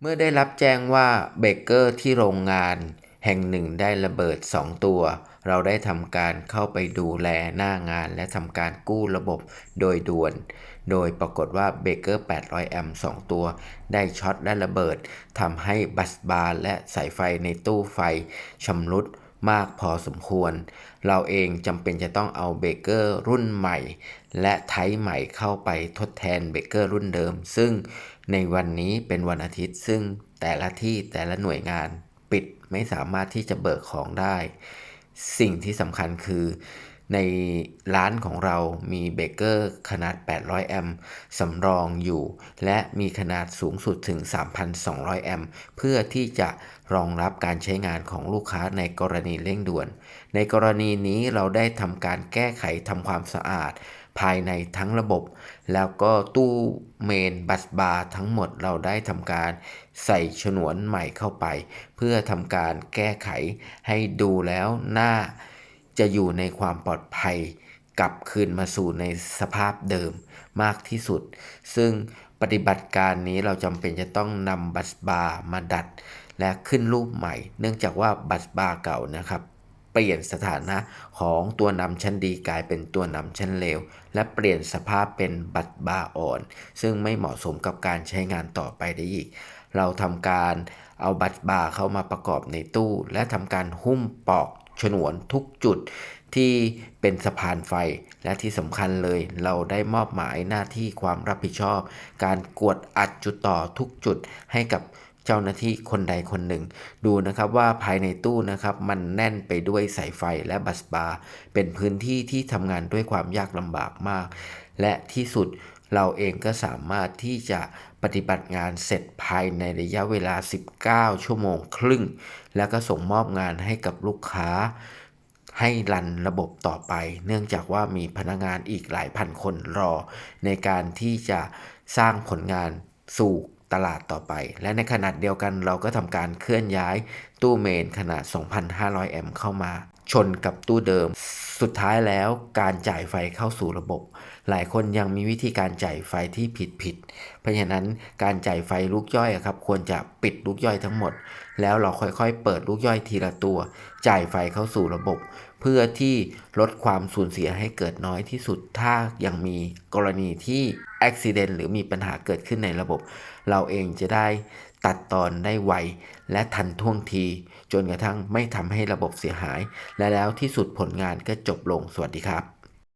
เมื่อได้รับแจ้งว่าเบเกอร์ที่โรงงานแห่งหนึ่งได้ระเบิด 2 ตัว เราได้ทำการเข้าไปดูแลหน้างานและทำการกู้ระบบโดยด่วน โดยปรากฏว่าเบเกอร์ 800 แอมป์ 2 ตัว ได้ช็อตและระเบิดทำให้บัสบาร์และสายไฟในตู้ไฟชำรุด มากพอสมควร เราเองจำเป็นจะต้องเอาเบเกอร์รุ่นใหม่ และไทป์ใหม่เข้าไปทดแทนเบเกอร์รุ่นเดิม ซึ่งในวันนี้เป็นวันอาทิตย์ ซึ่งแต่ละที่แต่ละหน่วยงานปิดไม่สามารถที่จะเบิกของได้ สิ่งที่สำคัญคือ ในร้านของเรามีเบเกอร์ขนาด 800 แอมป์สำรองอยู่ และมีขนาดสูงสุดถึง 3,200 แอมป์เพื่อที่จะรองรับการใช้งานของลูกค้าในกรณีเร่งด่วน ในกรณีนี้เราได้ทำการแก้ไขทำความสะอาดภายในทั้งระบบ แล้วก็ตู้เมนบัสบาร์ทั้งหมดเราได้ทำการใส่ฉนวนใหม่เข้าไป เพื่อทำการแก้ไขให้ดูแล้วหน่า จะอยู่ในความปลอดภัยกลับคืนมาสู่ในสภาพเดิมมากที่สุด ซึ่งปฏิบัติการนี้เราจำเป็นจะต้องนำบัสบาร์มาดัด และขึ้นรูปใหม่ เนื่องจากว่าบัสบาร์เก่านะครับ เปลี่ยนสถานะของตัวนำชั้นดีกลายเป็นตัวนำชั้นเลว และเปลี่ยนสภาพเป็นบัตรบาร์อ่อน ซึ่งไม่เหมาะสมกับการใช้งานต่อไปได้อีก เราทำการเอาบัตรบาร์เข้ามาประกอบในตู้ และทำการหุ้มปอก ฉนวนทุกจุดที่เป็นสะพานไฟและที่สำคัญเลยเราได้มอบหมายหน้าที่ความรับผิดชอบ การกวดอัดจุดต่อทุกจุดให้กับเจ้าหน้าที่คนใดคนหนึ่ง ดูนะครับว่าภายในตู้นะครับมันแน่นไปด้วยสายไฟและบัสบาร์เป็นพื้นที่ที่ทำงานด้วยความยากลำบากมาก และที่สุด เราเองก็สามารถที่จะปฏิบัติงานเสร็จภายในระยะเวลา 19 ชั่วโมงครึ่ง แล้วก็ส่งมอบงานให้กับลูกค้า ให้รันระบบต่อไป เนื่องจากว่ามีพนักงานอีกหลายพันคนรอ ในการที่จะสร้างผลงานสู่ตลาดต่อไป และในขนาดเดียวกันเราก็ทำการเคลื่อนย้ายตู้เมนขนาด 2,500 แอมป์เข้ามา ชนกับตู้เดิม สุดท้ายแล้วการจ่ายไฟเข้าสู่ระบบ หลายคนยังมีวิธีการจ่ายไฟที่ผิดผิด เพราะฉะนั้นการจ่ายไฟลูกย่อยครับ ควรจะปิดลูกย่อยทั้งหมด แล้วเราค่อยๆ เปิดลูกย่อยทีละตัว จ่ายไฟเข้าสู่ระบบ เพื่อที่ลดความสูญเสียให้เกิดน้อยที่สุดถ้ายังมีกรณีที่อุบิเหตุหรือมีปัญหาเกิดขึ้นในระบบ เราเองจะได้ตัดตอนได้ไวและทันท่วงที จนกระทั่งไม่ทำให้ระบบเสียหาย และแล้วที่สุดผลงานก็จบลงสวัสดีครับ